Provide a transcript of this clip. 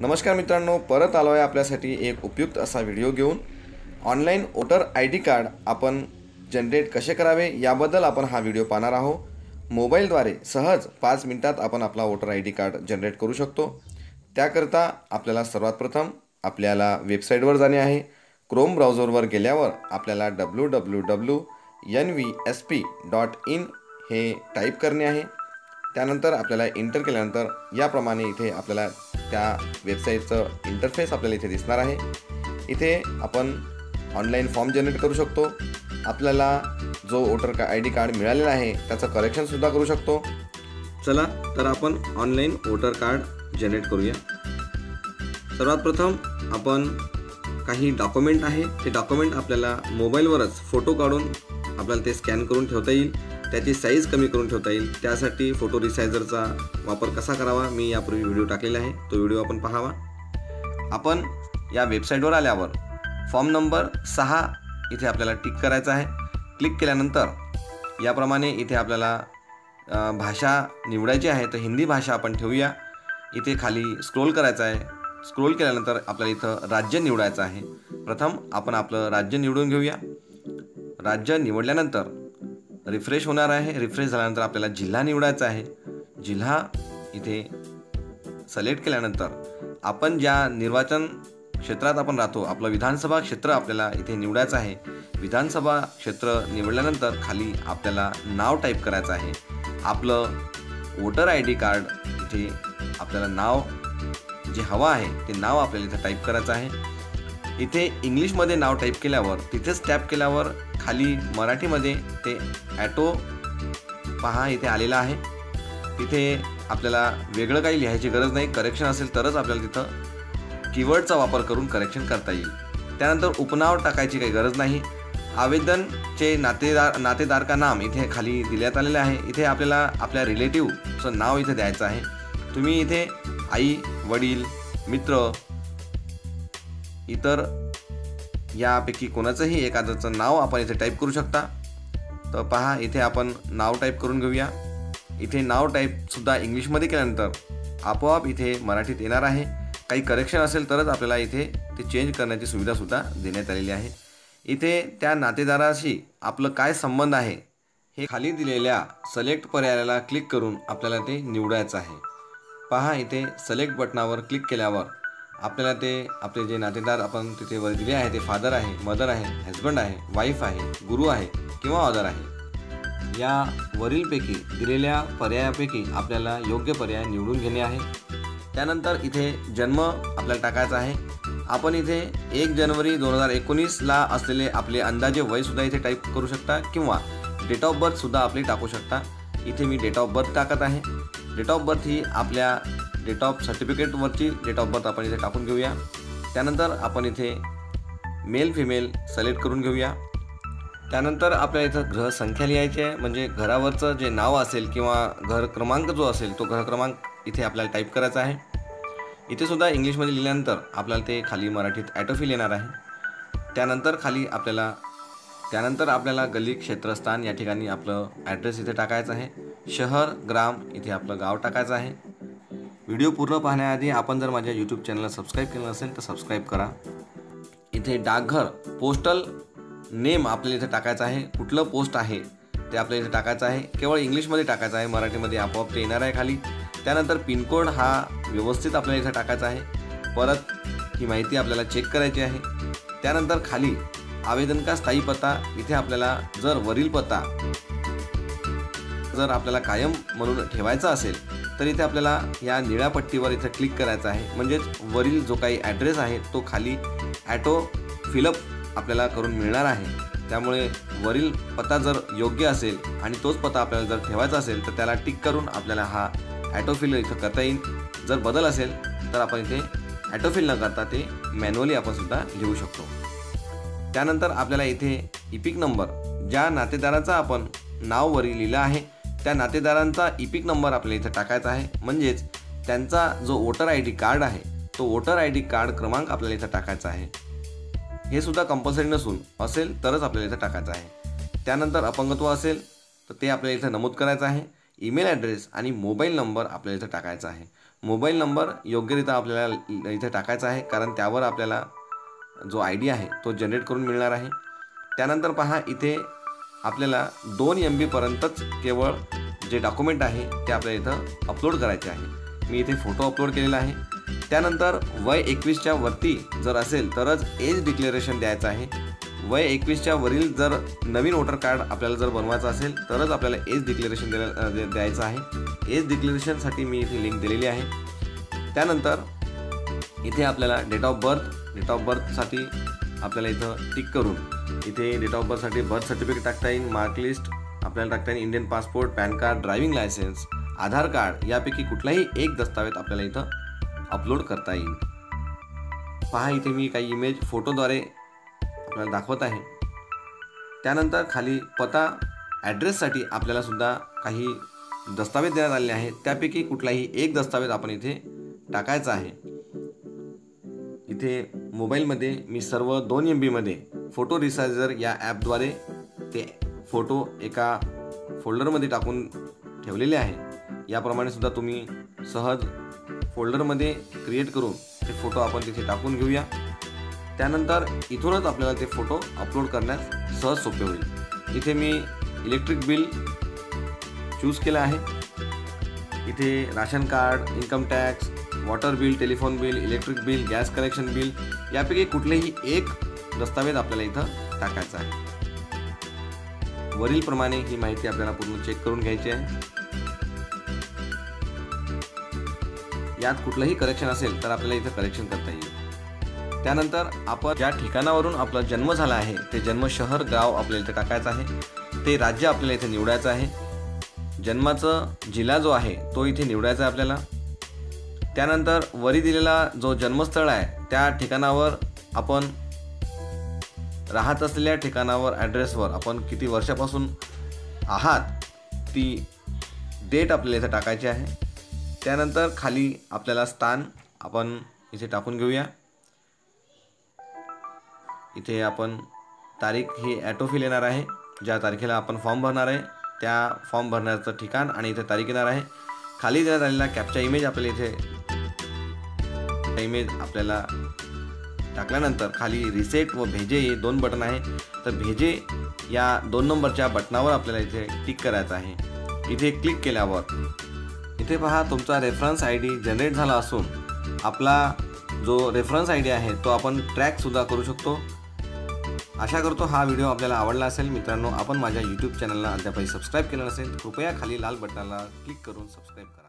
नमस्कार मित्रांनो परत आलो आहे आपल्यासाठी एक उपयुक्त असा व्हिडिओ घेऊन. Online voter I D card आपण जनरेट कसे करावे याबद्दल आपण हा व्हिडिओ पाहणार आहोत. मोबाईलद्वारे सहज पाच मिनिटात आपण आपला voter I D card generate करू शकतो. त्याकरता आपल्याला सर्वात प्रथम आपल्याला वेबसाईटवर जाणे आहे. क्रोम ब्राउझरवर गेल्यावर आपल्याला W W W N V S P dot in हे टाईप करणे आहे. त्यानंतर आपल्याला इंटर केल्यानंतर याप्रमाणे इथे आपल्याला त्या वेबसाईटचं इंटरफेस आपल्याला इथे दिसणार आहे. इथे आपण ऑनलाईन फॉर्म जनरेट करू शकतो. आपल्याला जो वोटर का आय डी कार्ड मिळालेला आहे त्याचं करेक्शनसुद्धा करू शकतो. चला तर आपण ऑनलाईन वोटर कार्ड जनरेट करूया. सर्वात प्रथम आपण काही डॉक्युमेंट आहे. ते डॉक्युमेंट आपल्याला मोबाईलवरच फोटो काढून आपल्याला ते स्कॅन करून ठेवता येईल. त्याची साईज कमी करून ठेवता येईल. त्यासाठी फोटो रिसायझरचा वापर कसा करावा मी यापूर्वी व्हिडिओ टाकलेला आहे. तो व्हिडिओ आपण पाहावा. आपण या वेबसाईटवर आल्यावर फॉर्म नंबर सहा इथे आपल्याला टिक करायचा आहे. क्लिक केल्यानंतर याप्रमाणे इथे आपल्याला भाषा निवडायची आहे. तर हिंदी भाषा आपण ठेवूया. इथे खाली स्क्रोल करायचं आहे. स्क्रोल केल्यानंतर आपल्याला इथं राज्य निवडायचं आहे. प्रथम आपण आपलं राज्य निवडून घेऊया. राज्य निवडल्यानंतर रिफ्रेश होणार आहे. रिफ्रेश झाल्यानंतर आपल्याला जिल्हा निवडायचा आहे. जिल्हा इथे सलेक्ट केल्यानंतर आपण ज्या निर्वाचन क्षेत्रात आपण राहतो आपलं विधानसभा क्षेत्र आपल्याला इथे निवडायचं आहे. विधानसभा क्षेत्र निवडल्यानंतर खाली आपल्याला नाव टाईप करायचं आहे. आपलं वोटर आय डी कार्ड इथे आपल्याला नाव जे हवं आहे ते नाव आपल्याला इथे टाईप करायचं आहे. इथे इंग्लिशमध्ये नाव टाईप केल्यावर तिथेच टॅप केल्यावर खाली मराठीमध्ये ते ॲटो पहा इथे आलेला आहे. तिथे आपल्याला वेगळं काही लिहायची गरज नाही. करेक्शन असेल तरच आपल्याला तिथं कीवर्डचा वापर करून करेक्शन करता येईल. त्यानंतर उपनाव टाकायची काही गरज नाही. आवेदनचे नातेदार नातेदार का नाम इथे खाली दिल्यात आलेले आहे. इथे आपल्याला आपल्या रिलेटिव्हचं नाव इथे द्यायचं आहे. तुम्ही इथे आई वडील मित्र इतर यापैकी कोणाचंही एखाद्याचं नाव आपण इथे टाईप करू शकता. तर पहा इथे आपण नाव टाईप करून घेऊया. इथे नाव टाईपसुद्धा इंग्लिशमध्ये केल्यानंतर आपोआप इथे मराठीत येणार आहे. काही करेक्शन असेल तरच आपल्याला इथे ते चेंज करण्याची सुविधासुद्धा देण्यात आलेली आहे. इथे त्या नातेदाराशी आपलं काय संबंध आहे हे खाली दिलेल्या सलेक्ट पर्यायाला क्लिक करून आपल्याला ते निवडायचं आहे. पहा इथे सलेक्ट बटनावर क्लिक केल्यावर आपल्याला ते आपले जे नातेदार आपण तिथे वर दिले आहे ते फादर आहे मदर आहे हजबंड आहे वाईफ आहे गुरु आहे किंवा अदर आहे या वरीलपैकी दिलेल्या पर्यायापैकी आपल्याला योग्य पर्याय निवडून घेणे आहे. त्यानंतर इथे जन्म आपल्याला टाकायचा आहे. आपण इथे एक जानेवारी दोन हजार एकोणीसला असलेले आपले अंदाजे वयसुद्धा इथे टाईप करू शकता किंवा डेट ऑफ बर्थसुद्धा आपली टाकू शकता. इथे मी डेट ऑफ बर्थ टाकत आहे. डेट ऑफ बर्थ ही आपल्या डेट ऑफ सर्टिफिकेटवरची डेट ऑफ बर्थ आपण इथे टाकून घेऊया. त्यानंतर आपण इथे मेल फिमेल सिलेक्ट करून घेऊया. त्यानंतर आपल्या इथं ग्रहसंख्या संख्या लिहायची आहे. म्हणजे घरावरचं जे नाव असेल किंवा घर क्रमांक जो असेल तो घर क्रमांक इथे आपल्याला टाईप करायचा आहे. इथे सुद्धा इंग्लिशमध्ये लिहिल्यानंतर आपल्याला ते खाली मराठीत ॲटोफिल येणार आहे. त्यानंतर खाली आपल्याला त्यानंतर आपल्याला गल्ली क्षेत्रस्थान या ठिकाणी आपलं ॲड्रेस इथे टाकायचं आहे. शहर ग्राम इथे आपलं गाव टाकायचं आहे. व्हिडिओ पूर्ण पाहण्याआधी आपण जर माझ्या यूट्यूब चॅनलला सबस्क्राईब केलं नसेल तर सबस्क्राईब करा. इथे डाकघर पोस्टल नेम आपल्याला इथे टाकायचं आहे. कुठलं पोस्ट आहे ते आपल्या इथे टाकायचं आहे. केवळ इंग्लिशमध्ये टाकायचं आहे. मराठीमध्ये आपोआप ते येणार आहे खाली. त्यानंतर पिनकोड हा व्यवस्थित आपल्याला इथे टाकायचा आहे. परत ही माहिती आपल्याला चेक करायची आहे. त्यानंतर खाली आवेदन का स्थायी पत्ता इथे आपल्याला जर वरील पत्ता जर आपल्याला कायम म्हणून ठेवायचा असेल तर इथे आपल्याला या निळ्या पट्टीवर इथं क्लिक करायचं आहे. म्हणजेच वरील जो काही ॲड्रेस आहे तो खाली ॲटो फिलअप आपल्याला करून मिळणार आहे. त्यामुळे वरील पत्ता जर योग्य असेल आणि तोच पत्ता आपल्याला जर ठेवायचा असेल तर त्याला टिक करून आपल्याला हा ॲटोफिल इथं करता येईल. जर बदल असेल तर आपण इथे ॲटोफिल न करता ते मॅन्युअली आपण सुद्धा लिहू शकतो. त्यानंतर आपल्याला इथे इपिक नंबर ज्या नातेदाराचा आपण नाववरी लिहिलं आहे त्या नातेदारांचा इपिक नंबर आपल्या इथं टाकायचा आहे. म्हणजेच त्यांचा जो वोटर आय डी कार्ड आहे तो वोटर आय डी कार्ड क्रमांक आपल्याला इथं टाकायचा आहे. हे सुद्धा कंपल्सरी नसून असेल तरच आपल्याला इथं टाकायचं आहे. त्यानंतर अपंगत्व असेल तर ते आपल्याला इथं नमूद करायचं आहे. ईमेल ॲड्रेस आणि मोबाईल नंबर आपल्याला इथं टाकायचा आहे. मोबाईल नंबर योग्यरित्या आपल्याला इथं टाकायचा आहे कारण त्यावर आपल्याला जो आय डी आहे तो जनरेट करून मिळणार आहे. त्यानंतर पहा इथे आपल्याला दोन एम बीपर्यंतच केवळ जे डॉक्युमेंट आहे ते आपल्या इथं अपलोड करायचे आहे. मी इथे फोटो अपलोड केलेला आहे. त्यानंतर वय एकवीसच्या वरती जर असेल तरच एज डिक्लेरेशन द्यायचं आहे. वय एकवीसच्या वरील जर नवीन वोटर कार्ड आपल्याला जर बनवायचं असेल तरच आपल्याला एज डिक्लेरेशन द्यायला द्यायचं आहे. एज डिक्लेरेशनसाठी मी इथे लिंक दिलेली आहे. त्यानंतर इथे आपल्याला date of birth date of बर्थसाठी आपल्याला इथं टिक करून इथे डेट ऑफ बर्थसाठी बर्थ सर्टिफिकेट टाकता येईल मार्कलिस्ट आपल्याला टाकता येईल Indian passport PAN card driving licence Aadhaar card यापैकी कुठलाही एक दस्तावेज आपल्याला इथं अपलोड करता येईल. पहा इथे मी काही इमेज फोटोद्वारे आपल्याला दाखवत आहे. त्यानंतर खाली पता ॲड्रेससाठी आपल्याला सुद्धा काही दस्तावेज देण्यात आलेले आहेत. त्यापैकी कुठलाही एक दस्तावेज आपण इथे टाकायचा आहे. इथे मोबाईलमध्ये मी सर्व दोन एम बीमध्ये फोटो रिसायझर या ॲपद्वारे ते फोटो एका फोल्डरमध्ये टाकून ठेवलेले आहे. याप्रमाणे सुद्धा तुम्ही सहज फोल्डरमध्ये क्रिएट करून ते फोटो आपण तिथे टाकून घेऊया. त्यानंतर इथूनच आपल्याला ते फोटो अपलोड करण्यास सहज सोपे होईल. इथे मी इलेक्ट्रिक बिल चूज केलं आहे. इथे ration card income tax water bill telephone bill electric bill gas connection bill यापैकी कुठलेही एक दस्तावेज आपल्याला इथं टाकायचा आहे. वरीलप्रमाणे ही माहिती आपल्याला पूर्ण चेक करून घ्यायची आहे. यात कुठलंही करेक्शन असेल तर आपल्याला इथं करेक्शन करता येईल. त्यानंतर आपण ज्या ठिकाणावरून आपला जन्म झाला आहे ते जन्म शहर गाव आपल्याला इथे टाकायचं आहे. ते राज्य आपल्याला इथे निवडायचं आहे. जन्माचं जिल्हा जो आहे तो इथे निवडायचा आहे आपल्याला. त्यानंतर वरी दिलेला जो जन्मस्थळ आहे त्या ठिकाणावर आपण राहत असलेल्या ठिकाणावर ॲड्रेसवर आपण किती वर्षापासून आहात ती डेट आपल्याला इथं टाकायची आहे. त्यानंतर खाली आपल्याला स्थान आपण इथे टाकून घेऊया. इथे आपण तारीख ही ॲटोफिल येणार आहे. ज्या तारखेला आपण फॉर्म भरणार आहे त्या फॉर्म भरण्याचं ठिकाण आणि इथे तारीख येणार आहे. खाली देण्यात आलेला कॅपचा इमेज आपल्याला इथे इमेज आपल्याला टाकल्यानंतर खाली रिसेट व भेजे हे दोन बटन आहे. तर भेजे या दोन नंबरच्या बटनावर आपल्याला इथे क्लिक करायचं आहे. इथे क्लिक केल्यावर इथे पहा तुमचा रेफरन्स आय डी जनरेट झाला असून आपला जो रेफरन्स आय डी आहे तो आपण ट्रॅकसुद्धा करू शकतो. आशा करतो हा व्हिडिओ आपल्याला आवडला असेल. मित्रांनो आपण माझ्या यूट्यूब चॅनलला अद्यापही सबस्क्राईब केलं नसेल कृपया खाली लाल बटनाला क्लिक करून सबस्क्राईब करा.